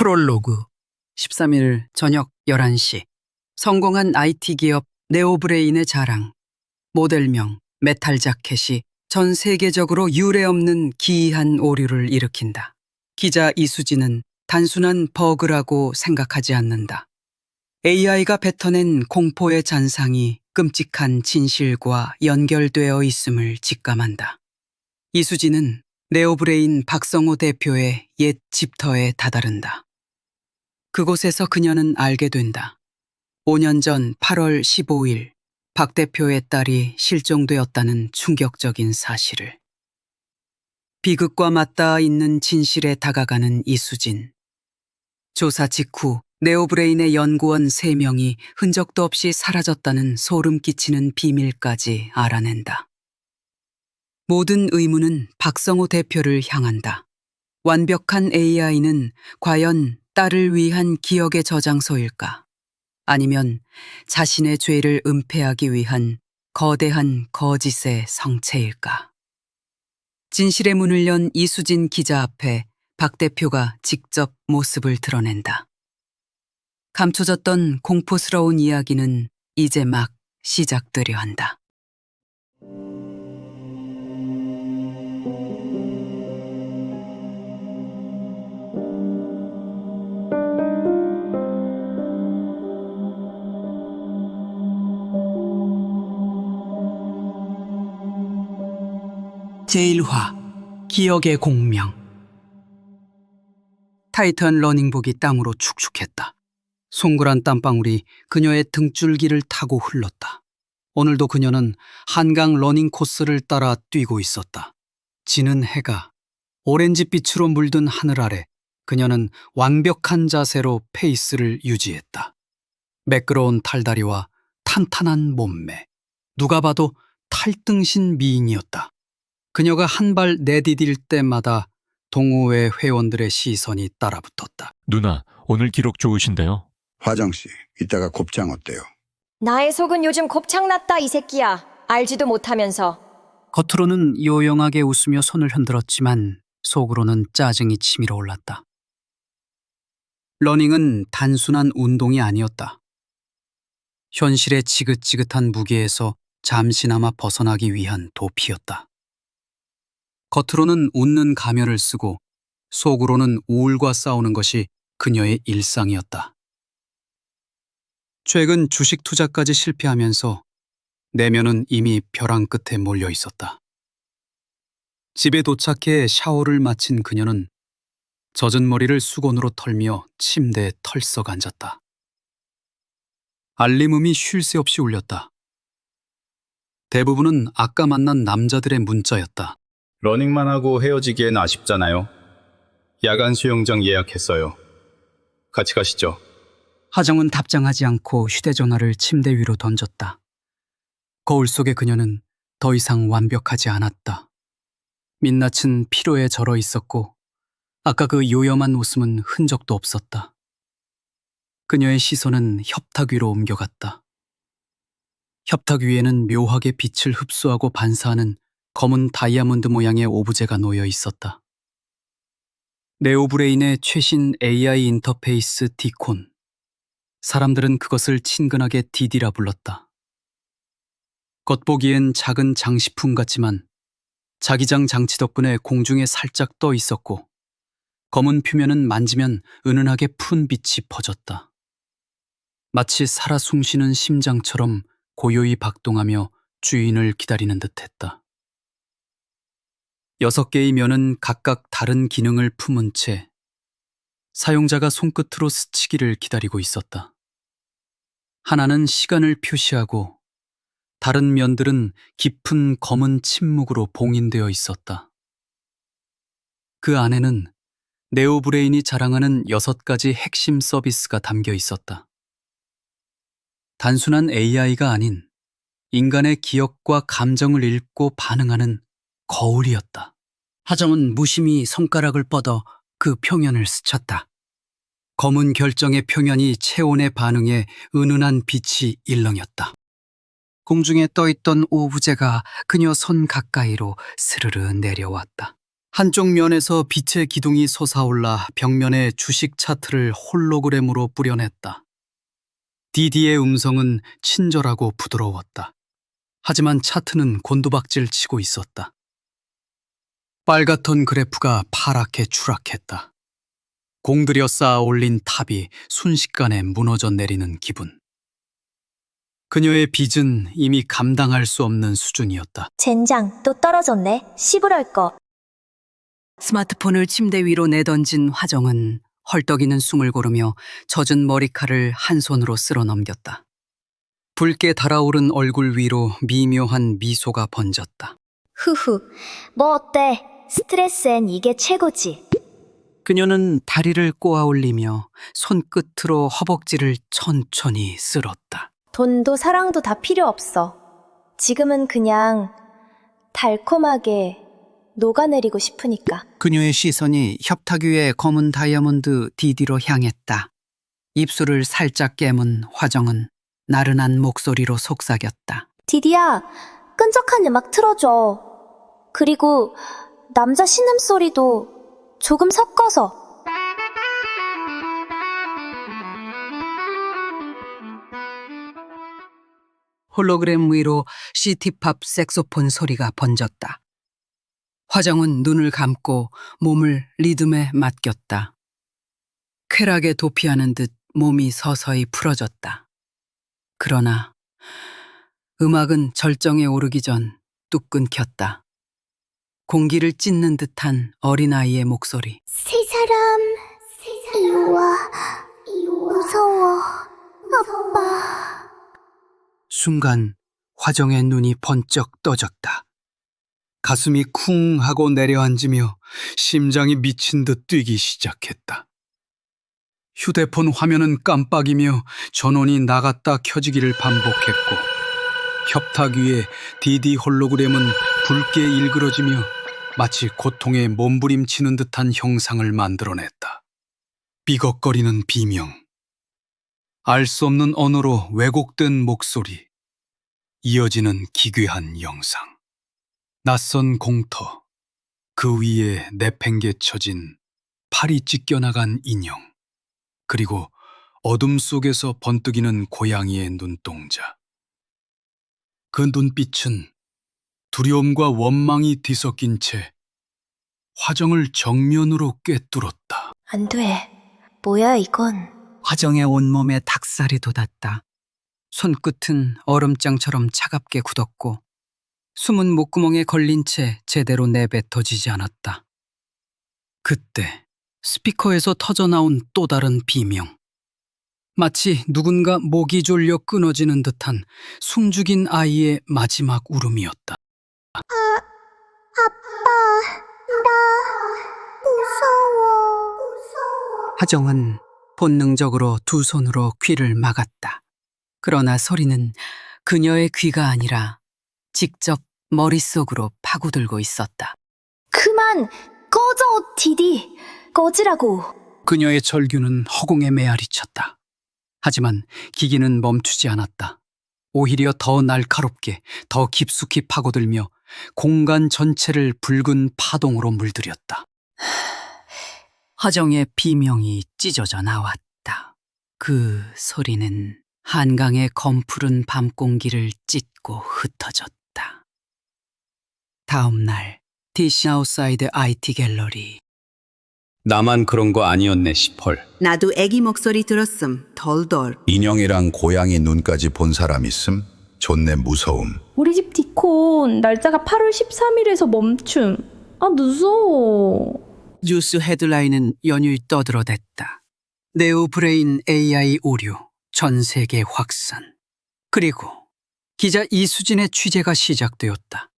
프롤로그 13일 저녁 11시 성공한 IT 기업 네오브레인의 자랑 모델명 메탈 자켓이 전 세계적으로 유례없는 기이한 오류를 일으킨다. 기자 이수진은 단순한 버그라고 생각하지 않는다. AI가 뱉어낸 공포의 잔상이 끔찍한 진실과 연결되어 있음을 직감한다. 이수진은 네오브레인 박성호 대표의 옛 집터에 다다른다. 그곳에서 그녀는 알게 된다. 5년 전 8월 15일 박 대표의 딸이 실종되었다는 충격적인 사실을. 비극과 맞닿아 있는 진실에 다가가는 이수진. 조사 직후 네오브레인의 연구원 3명이 흔적도 없이 사라졌다는 소름 끼치는 비밀까지 알아낸다. 모든 의문은 박성호 대표를 향한다. 완벽한 AI는 과연 딸을 위한 기억의 저장소일까? 아니면 자신의 죄를 은폐하기 위한 거대한 거짓의 성체일까? 진실의 문을 연 이수진 기자 앞에 박 대표가 직접 모습을 드러낸다. 감춰졌던 공포스러운 이야기는 이제 막 시작되려 한다. 제1화 기억의 공명 타이탄 러닝복이 땀으로 축축했다. 송글한 땀방울이 그녀의 등줄기를 타고 흘렀다. 오늘도 그녀는 한강 러닝 코스를 따라 뛰고 있었다. 지는 해가 오렌지빛으로 물든 하늘 아래 그녀는 완벽한 자세로 페이스를 유지했다. 매끄러운 탈다리와 탄탄한 몸매. 누가 봐도 탈등신 미인이었다. 그녀가 한 발 내디딜 때마다 동호회 회원들의 시선이 따라붙었다. 누나, 오늘 기록 좋으신데요? 화정 씨, 이따가 곱창 어때요? 나의 속은 요즘 곱창 났다 이 새끼야. 알지도 못하면서. 겉으로는 요영하게 웃으며 손을 흔들었지만 속으로는 짜증이 치밀어 올랐다. 러닝은 단순한 운동이 아니었다. 현실의 지긋지긋한 무게에서 잠시나마 벗어나기 위한 도피였다. 겉으로는 웃는 가면을 쓰고 속으로는 우울과 싸우는 것이 그녀의 일상이었다. 최근 주식 투자까지 실패하면서 내면은 이미 벼랑 끝에 몰려 있었다. 집에 도착해 샤워를 마친 그녀는 젖은 머리를 수건으로 털며 침대에 털썩 앉았다. 알림음이 쉴 새 없이 울렸다. 대부분은 아까 만난 남자들의 문자였다. 러닝만 하고 헤어지기엔 아쉽잖아요. 야간 수영장 예약했어요. 같이 가시죠. 하정은 답장하지 않고 휴대전화를 침대 위로 던졌다. 거울 속의 그녀는 더 이상 완벽하지 않았다. 민낯은 피로에 절어 있었고, 아까 그 요염한 웃음은 흔적도 없었다. 그녀의 시선은 협탁 위로 옮겨갔다. 협탁 위에는 묘하게 빛을 흡수하고 반사하는 검은 다이아몬드 모양의 오브제가 놓여 있었다. 네오브레인의 최신 AI 인터페이스 디콘. 사람들은 그것을 친근하게 디디라 불렀다. 겉보기엔 작은 장식품 같지만 자기장 장치 덕분에 공중에 살짝 떠 있었고 검은 표면은 만지면 은은하게 푸른 빛이 퍼졌다. 마치 살아 숨쉬는 심장처럼 고요히 박동하며 주인을 기다리는 듯했다. 여섯 개의 면은 각각 다른 기능을 품은 채 사용자가 손끝으로 스치기를 기다리고 있었다. 하나는 시간을 표시하고 다른 면들은 깊은 검은 침묵으로 봉인되어 있었다. 그 안에는 네오브레인이 자랑하는 여섯 가지 핵심 서비스가 담겨 있었다. 단순한 AI가 아닌 인간의 기억과 감정을 읽고 반응하는 거울이었다. 하정은 무심히 손가락을 뻗어 그 표면을 스쳤다. 검은 결정의 표면이 체온에 반응해 은은한 빛이 일렁였다. 공중에 떠있던 오브제가 그녀 손 가까이로 스르르 내려왔다. 한쪽 면에서 빛의 기둥이 솟아올라 벽면에 주식 차트를 홀로그램으로 뿌려냈다. 디디의 음성은 친절하고 부드러웠다. 하지만 차트는 곤두박질 치고 있었다. 빨갛던 그래프가 파랗게 추락했다. 공들여 쌓아 올린 탑이 순식간에 무너져 내리는 기분. 그녀의 빚은 이미 감당할 수 없는 수준이었다. 젠장, 또 떨어졌네. 시부럴 거. 스마트폰을 침대 위로 내던진 화정은 헐떡이는 숨을 고르며 젖은 머리칼을 한 손으로 쓸어 넘겼다. 붉게 달아오른 얼굴 위로 미묘한 미소가 번졌다. 후후. 뭐 어때? 스트레스엔 이게 최고지. 그녀는 다리를 꼬아 올리며 손끝으로 허벅지를 천천히 쓸었다. 돈도 사랑도 다 필요 없어. 지금은 그냥 달콤하게 녹아내리고 싶으니까. 그녀의 시선이 협탁 위의 검은 다이아몬드 디디로 향했다. 입술을 살짝 깨문 화정은 나른한 목소리로 속삭였다. 디디야, 끈적한 음악 틀어줘. 그리고 남자 신음소리도 조금 섞어서. 홀로그램 위로 시티팝 색소폰 소리가 번졌다. 화정은 눈을 감고 몸을 리듬에 맡겼다. 쾌락에 도피하는 듯 몸이 서서히 풀어졌다. 그러나 음악은 절정에 오르기 전 뚝 끊겼다. 공기를 찢는 듯한 어린아이의 목소리. 세 사람, 이와, 무서워, 아빠. 순간 화정의 눈이 번쩍 떠졌다. 가슴이 쿵 하고 내려앉으며 심장이 미친 듯 뛰기 시작했다. 휴대폰 화면은 깜빡이며 전원이 나갔다 켜지기를 반복했고 협탁 위에 디디 홀로그램은 붉게 일그러지며 마치 고통에 몸부림치는 듯한 형상을 만들어냈다. 삐걱거리는 비명, 알 수 없는 언어로 왜곡된 목소리, 이어지는 기괴한 영상. 낯선 공터, 그 위에 내팽개쳐진 팔이 찢겨나간 인형, 그리고 어둠 속에서 번뜩이는 고양이의 눈동자. 그 눈빛은 두려움과 원망이 뒤섞인 채 화정을 정면으로 꿰뚫었다. 안 돼. 뭐야, 이건. 화정의 온몸에 닭살이 돋았다. 손끝은 얼음장처럼 차갑게 굳었고 숨은 목구멍에 걸린 채 제대로 내뱉어지지 않았다. 그때 스피커에서 터져나온 또 다른 비명. 마치 누군가 목이 졸려 끊어지는 듯한 숨죽인 아이의 마지막 울음이었다. 하정은 본능적으로 두 손으로 귀를 막았다. 그러나 소리는 그녀의 귀가 아니라 직접 머릿속으로 파고들고 있었다. 그만! 꺼져, 디디! 꺼지라고! 그녀의 절규는 허공에 메아리쳤다. 하지만 기기는 멈추지 않았다. 오히려 더 날카롭게, 더 깊숙이 파고들며 공간 전체를 붉은 파동으로 물들였다. 화정의 비명이 찢어져 나왔다. 그 소리는 한강의 검푸른 밤 공기를 찢고 흩어졌다. 다음 날 디시 아웃사이드 IT 갤러리 나만 그런 거 아니었네, 시펄. 나도 애기 목소리 들었음. 덜덜. 인형이랑 고양이 눈까지 본 사람 있음? 존내 무서움. 우리 집 디콘 날짜가 8월 13일에서 멈춤. 아 무서워. 뉴스 헤드라인은 연일 떠들어댔다. 네오 브레인 AI 오류 전 세계 확산. 그리고 기자 이수진의 취재가 시작되었다.